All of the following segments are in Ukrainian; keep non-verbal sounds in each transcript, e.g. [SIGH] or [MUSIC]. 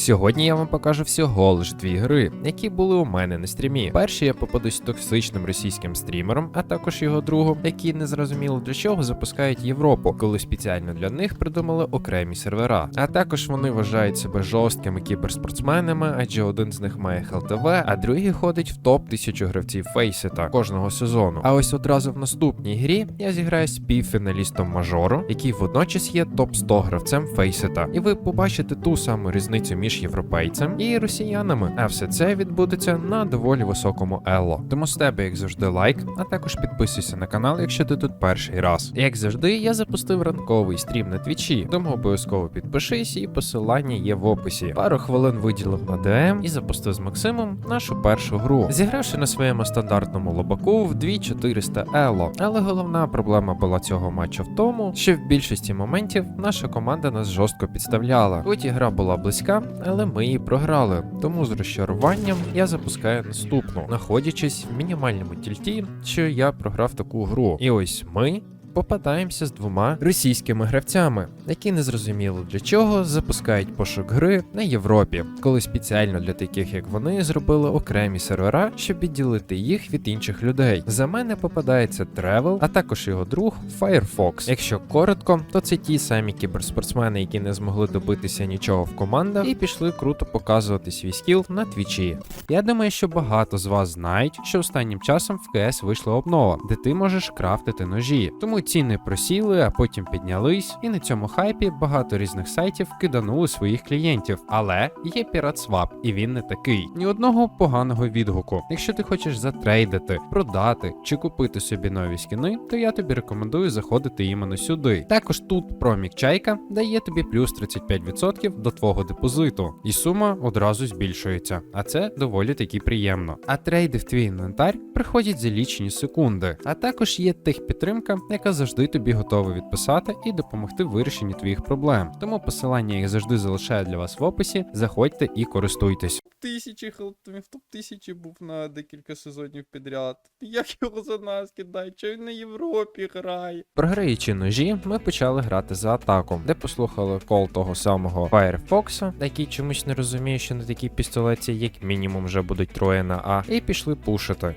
Сьогодні я вам покажу всього лиш дві гри, які були у мене на стрімі. Перший я попадусь токсичним російським стрімером, а також його другом, які не зрозуміло для чого запускають Європу, коли спеціально для них придумали окремі сервера. А також вони вважають себе жорсткими кіберспортсменами, адже один з них має ХЛТВ, а другий ходить в топ 1000 гравців Фейсета кожного сезону. А ось одразу в наступній грі я зіграю з півфіналістом мажору, який водночас є топ 100 гравцем Фейсета. І ви побачите ту саму різницю між європейцем і росіянами. А все це відбудеться на доволі високому ело. Тому з тебе, як завжди, лайк, а також підписуйся на канал, якщо ти тут перший раз. Як завжди, я запустив ранковий стрім на твічі, тому обов'язково підпишись, і посилання є в описі. Пару хвилин виділив на ДМ і запустив з Максимом нашу першу гру, зігравши на своєму стандартному лобаку в 2400 ело. Але головна проблема була цього матчу в тому, що в більшості моментів наша команда нас жорстко підставляла. Хоч і гра була близька, але ми її програли. Тому з розчаруванням я запускаю наступну, знаходячись в мінімальному тільті, що я програв таку гру. І ось ми. Попадаємося з двома російськими гравцями, які незрозуміло для чого запускають пошук гри на Європі, коли спеціально для таких як вони зробили окремі сервера, щоб відділити їх від інших людей. За мене попадається Тревел, а також його друг Firefox. Якщо коротко, то це ті самі кіберспортсмени, які не змогли добитися нічого в командах і пішли круто показувати свій скіл на твічі. Я думаю, що багато з вас знають, що останнім часом в КС вийшла обнова, де ти можеш крафтити ножі. Тому ціни просіли, а потім піднялись, і на цьому хайпі багато різних сайтів киданули своїх клієнтів. Але є PiratSwap, і він не такий. Ні одного поганого відгуку. Якщо ти хочеш затрейдити, продати чи купити собі нові скіни, то я тобі рекомендую заходити іменно сюди. Також тут промік чайка дає тобі плюс 35% до твого депозиту, і сума одразу збільшується. А це доволі таки приємно. А трейди в твій інвентар приходять за лічені секунди. А також є техпідтримка, яка завжди тобі готова відписати і допомогти в вирішенні твоїх проблем. Тому посилання я завжди залишаю для вас в описі. Заходьте і користуйтесь. тисячі хелтомів, топ тисячі був на декілька сезонів підряд. Як його за нас кидають? Чого він на Європі грає? Програючи ножі, ми почали грати за атаку, де послухали кол того самого Firefox, який чомусь не розуміє, що на такій пістолеті як мінімум вже будуть троє на А, і пішли пушити.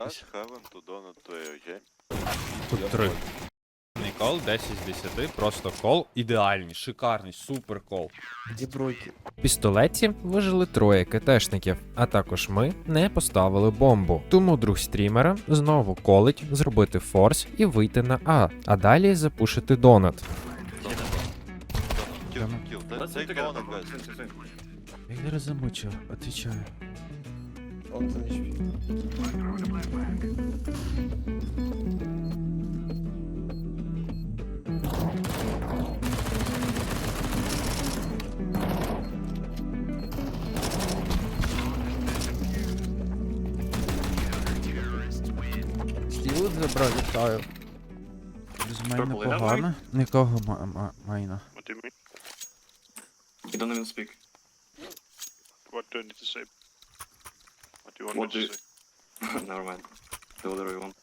Тут три. Кол 10 з 10, просто кол. Ідеальний, шикарний, супер кол. Где бройки? В пістолеті вижили троє КТшників, а також ми не поставили бомбу. Тому друг стрімера знову колить зробити форс і вийти на А, а далі запушити донат. Kill, kill, take, take donut, guys. Я не разомучил, отвечаю. Он за HP. Вітаю. Без Purple, погано. Нікого ма- ма- майна. What do you mean? You don't even speak. What do I need to say? What do you want What me to do you- say? Never mind. Do whatever you want.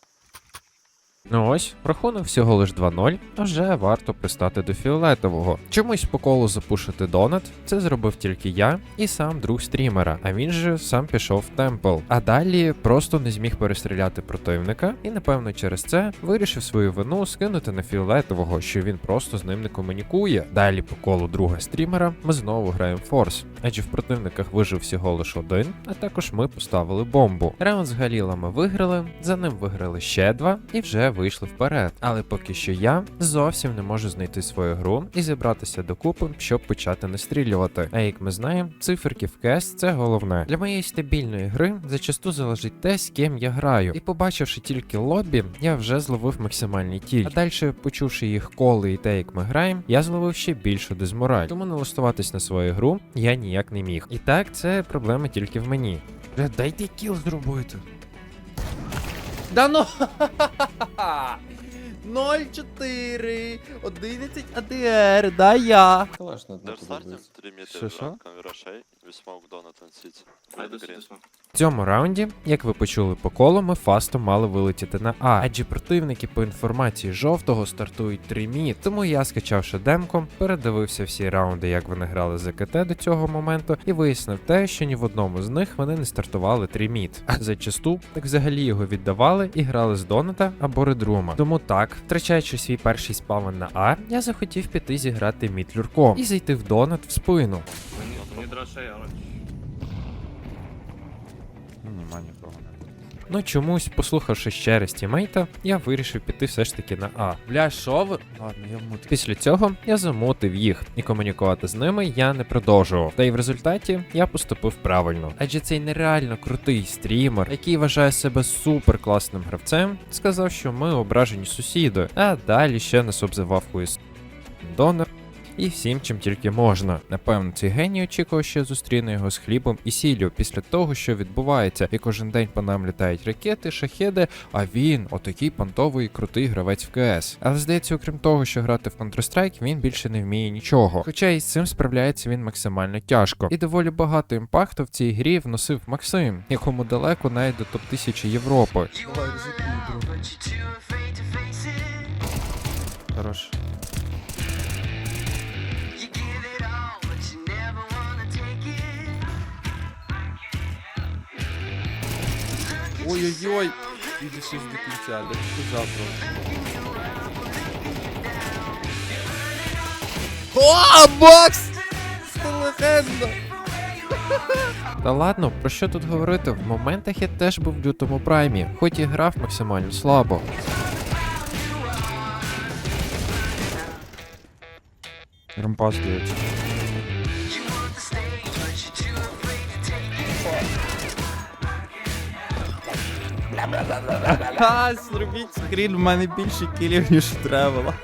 Ну ось, рахунок всього лиш 2-0, а вже варто пристати до фіолетового. Чомусь по колу запушити донат, це зробив тільки я і сам друг стрімера, а він же сам пішов в темпл. А далі просто не зміг перестріляти противника, і напевно через це вирішив свою вину скинути на фіолетового, що він просто з ним не комунікує. Далі по колу друга стрімера ми знову граємо форс, адже в противниках вижив всього лише один, а також ми поставили бомбу. Раунд з галілами виграли, за ним виграли ще два і вже вийшли вперед. Але поки що я зовсім не можу знайти свою гру і зібратися докупи, щоб почати настрілювати. А як ми знаємо, циферки в кес це головне. Для моєї стабільної гри зачасту залежить те, з ким я граю. І побачивши тільки лобі, я вже зловив максимальний тіль. А далі, почувши їх коли і те, як ми граємо, я зловив ще більшу дезмораль. Тому налаштуватись на свою гру я ніяк не міг. І так, це проблема тільки в мені. Дайте кіл зробити. Да ну! 0-4, 11 АДР, да я. They're starting to limit Що, що? В цьому раунді, як ви почули по колу, ми фасто мали вилетіти на А, адже противники по інформації жовтого стартують 3 мід. Тому я, скачавши демку, передивився всі раунди, як вони грали з КТ до цього моменту, і вияснив те, що ні в одному з них вони не стартували 3 мід. А зачасту так взагалі його віддавали і грали з Доната або Редрума. Тому так, втрачаючи свій перший спавен на А, я захотів піти зіграти мід люрком і зайти в Донат в спину. We need rush Ну, нема нікого не. Ну чомусь, послухавши ще раз тімейта, я вирішив піти все ж таки на А. Бля, що ви? Ладно, я вмут. Після цього я замутив їх, і комунікувати з ними я не продовжував. Та й в результаті я поступив правильно. Адже цей нереально крутий стрімер, який вважає себе супер класним гравцем, сказав, що ми ображені сусіди, а далі ще нас обзивав хуєс донор. І всім, чим тільки можна. Напевно, цей геній очікував, що я зустріну його з хлібом і сіллю після того, що відбувається, і кожен день по нам літають ракети, шахеди, а він отакий понтовий крутий гравець в КС. Але здається, окрім того, що грати в Counter-Strike, він більше не вміє нічого. Хоча і з цим справляється він максимально тяжко. І доволі багато імпакту в цій грі вносив Максим, якому далеко навіть до топ 1000 Європи. Хорош. Ой-ой-ой. Іди щось до кінця, де ти завтра. О, бокс! Це легенда! Та ладно, про що тут говорити? В моментах я теж був в лютому праймі, хоч і грав максимально слабо. Рампас дається. Ха, зробіть скрін, в мене більше кілів, ніж тревела.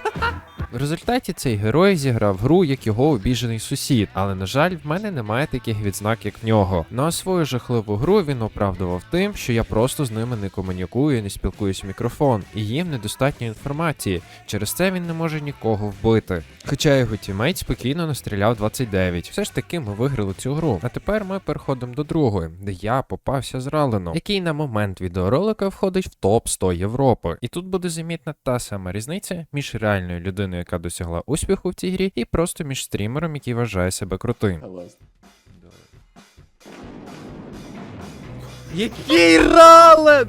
В результаті цей герой зіграв гру як його обіжений сусід, але на жаль, в мене немає таких відзнак, як в нього. Ну а свою жахливу гру він оправдував тим, що я просто з ними не комунікую, не спілкуюсь в мікрофон, і їм недостатньо інформації. Через це він не може нікого вбити. Хоча його тімейт спокійно настріляв 29. Все ж таки ми виграли цю гру. А тепер ми переходимо до другої, де я попався з Раленом, який на момент відеоролика входить в топ 100 Європи. І тут буде замітна та сама різниця між реальною людиною, яка досягла успіху в цій грі, і просто між стрімером, який вважає себе крутим. Який рален!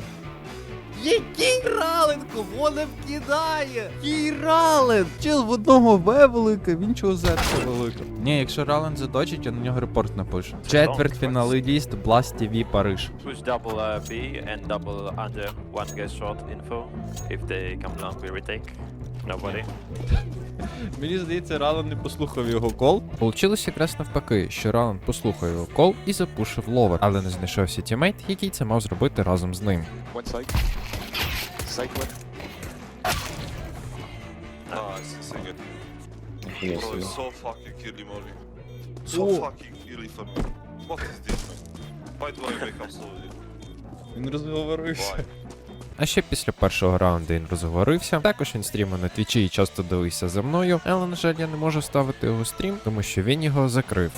Який рален? Кого не вкидає? Який рален? Чел в одного В велика, в іншого Z велика. Ні, якщо Рален задочить, я на нього репорт напишу. Четвертьфіналіст Blast TV Париж. Push double uh, B and double under. One gets short info. If they come long, we retake. Nobody. [LAUGHS] Мені здається, Рален не послухав його кол. Получилось якраз навпаки, що Ралан послухав його кол і запушив ловер, але не знайшовся тімейт, який це мав зробити разом з ним. Він розговорився. А ще після першого раунду він розговорився. Також він стрімив на твічі і часто дивився за мною, але на жаль, я не можу ставити його стрім, тому що він його закрив.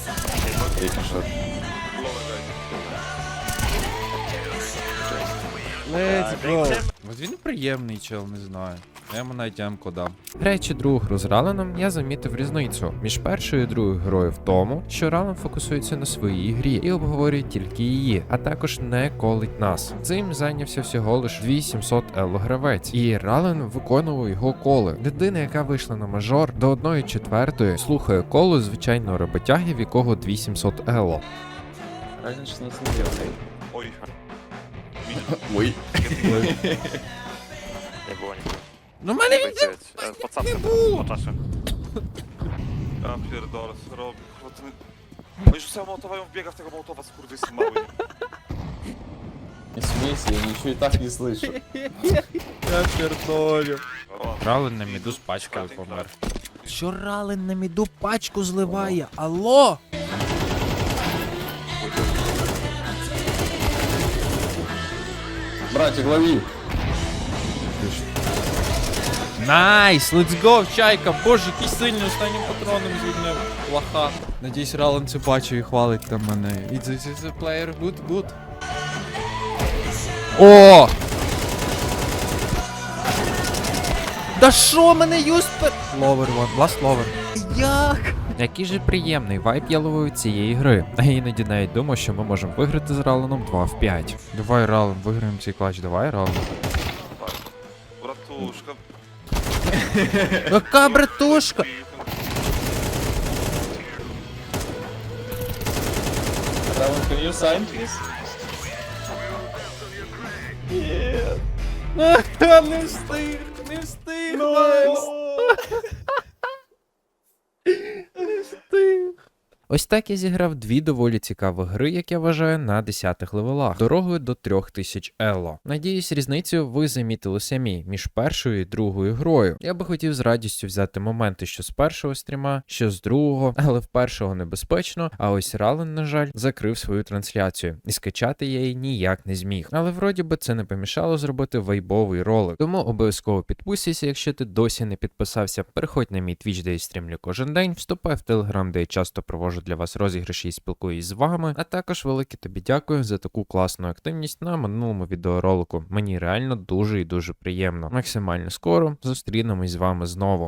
Let's go. Він приємний чел, не знаю. Я йому навіть ямку дам. Граючи другу гру з Раланом, я замітив різницю між першою і другою грою в тому, що Ралан фокусується на своїй грі і обговорює тільки її, а також не колить нас. Цим зайнявся всього лиш 2700 ело гравець, і Ралан виконував його коли. Людина, яка вийшла на мажор до 1 четвертої, слухає коло звичайного роботяги, в якого 2700 ело. Ой. Ой. Не боні. Ну мене він Wait, Пацан, не було. Ja pierdolę, co robi? Kurwa, ten... Oni rzucają mołotowa i on biega w tego mołotowa, skurwysyn mały. В смысле? Я ничего и так не слышу. Я пердолю. O, Рален на міду з пачкою помер. Що Рален на міду пачку зливає? Алло? Братик, лови! Найс, let's go, чайка. Боже, який сильний останнім патроном звільнив. Лоха. Надіюсь, Рален це бачить і хвалить там мене. It's, it's, it's a player, good, good. О! Да що мене юспер? Ловер one, last lover. Як? Який же приємний вайб я ловив цієї гри. А іноді навіть думав, що ми можемо виграти з Раленом 2 в 5. Давай, Рален, виграємо цей клатч, давай, Рален. Братушка. Яка братушка? Рален, can you sign, please? Не встиг, не встиг, Найс. Не встиг. Ось так я зіграв дві доволі цікаві гри, як я вважаю, на 10 левелах, дорогою до 3000 ело. Надіюсь, різницю ви замітили самі між першою і другою грою. Я би хотів з радістю взяти моменти, що з першого стріма, що з другого, але в першого небезпечно. А ось Рален, на жаль, закрив свою трансляцію, і скачати я її ніяк не зміг. Але вроді би це не помішало зробити вайбовий ролик. Тому обов'язково підписуйся, якщо ти досі не підписався. Переходь на мій твіч, де я стрімлю кожен день. Вступай в телеграм, де я часто провожу для вас розіграші і спілкуюсь з вами. А також велике тобі дякую за таку класну активність на минулому відеоролику. Мені реально дуже і дуже приємно. Максимально скоро зустрінемось з вами знову.